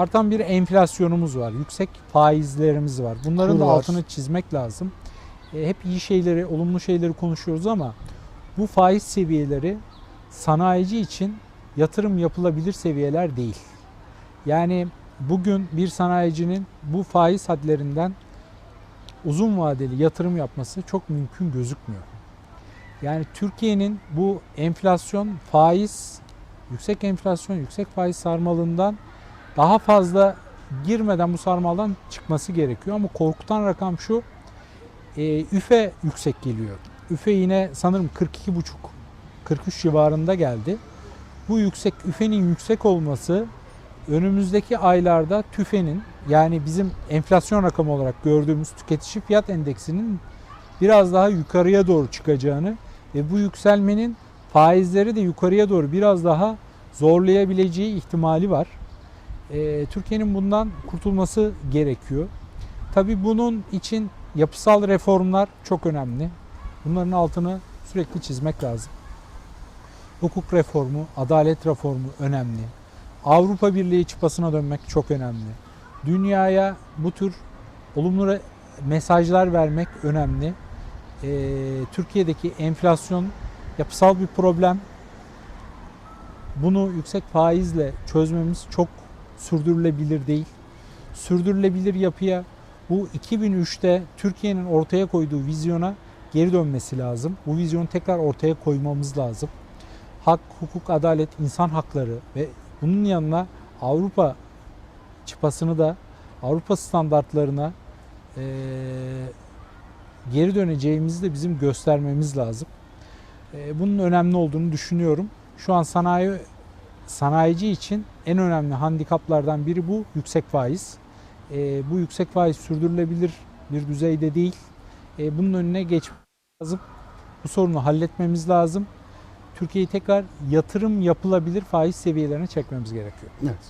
Artan bir enflasyonumuz var. Yüksek faizlerimiz var. Bunların Kur da var. altını çizmek lazım. E, hep iyi şeyleri, olumlu şeyleri konuşuyoruz ama bu faiz seviyeleri sanayici için yatırım yapılabilir seviyeler değil. Yani bugün bir sanayicinin bu faiz hadlerinden uzun vadeli yatırım yapması çok mümkün gözükmüyor. Yani Türkiye'nin bu enflasyon, faiz, yüksek enflasyon, yüksek faiz sarmalından daha fazla girmeden bu sarmaldan çıkması gerekiyor. Ama korkutan rakam şu, e, üfe yüksek geliyor. Üfe yine sanırım 42,5 43 civarında geldi. Bu yüksek üfenin yüksek olması önümüzdeki aylarda tüfenin yani bizim enflasyon rakamı olarak gördüğümüz tüketici fiyat endeksinin biraz daha yukarıya doğru çıkacağını ve bu yükselmenin faizleri de yukarıya doğru biraz daha zorlayabileceği ihtimali var. Ee, Türkiye'nin bundan kurtulması gerekiyor. Tabii bunun için yapısal reformlar çok önemli. Bunların altını sürekli çizmek lazım. Hukuk reformu, adalet reformu önemli. Avrupa Birliği çıpasına dönmek çok önemli. Dünyaya bu tür olumlu mesajlar vermek önemli. Ee, Türkiye'deki enflasyon yapısal bir problem. Bunu yüksek faizle çözmemiz çok sürdürülebilir değil. Sürdürülebilir yapıya bu 2003'te Türkiye'nin ortaya koyduğu vizyona geri dönmesi lazım. Bu vizyonu tekrar ortaya koymamız lazım. Hak, hukuk, adalet, insan hakları ve bunun yanına Avrupa çıpasını da Avrupa standartlarına eee, geri döneceğimizi de bizim göstermemiz lazım. Eee, bunun önemli olduğunu düşünüyorum. Şu an sanayi sanayici için en önemli handikaplardan biri bu yüksek faiz. Eee, bu yüksek faiz sürdürülebilir bir düzeyde değil. Eee, bunun önüne geçmemiz lazım. Bu sorunu halletmemiz lazım. Türkiye'yi tekrar yatırım yapılabilir faiz seviyelerine çekmemiz gerekiyor. Evet.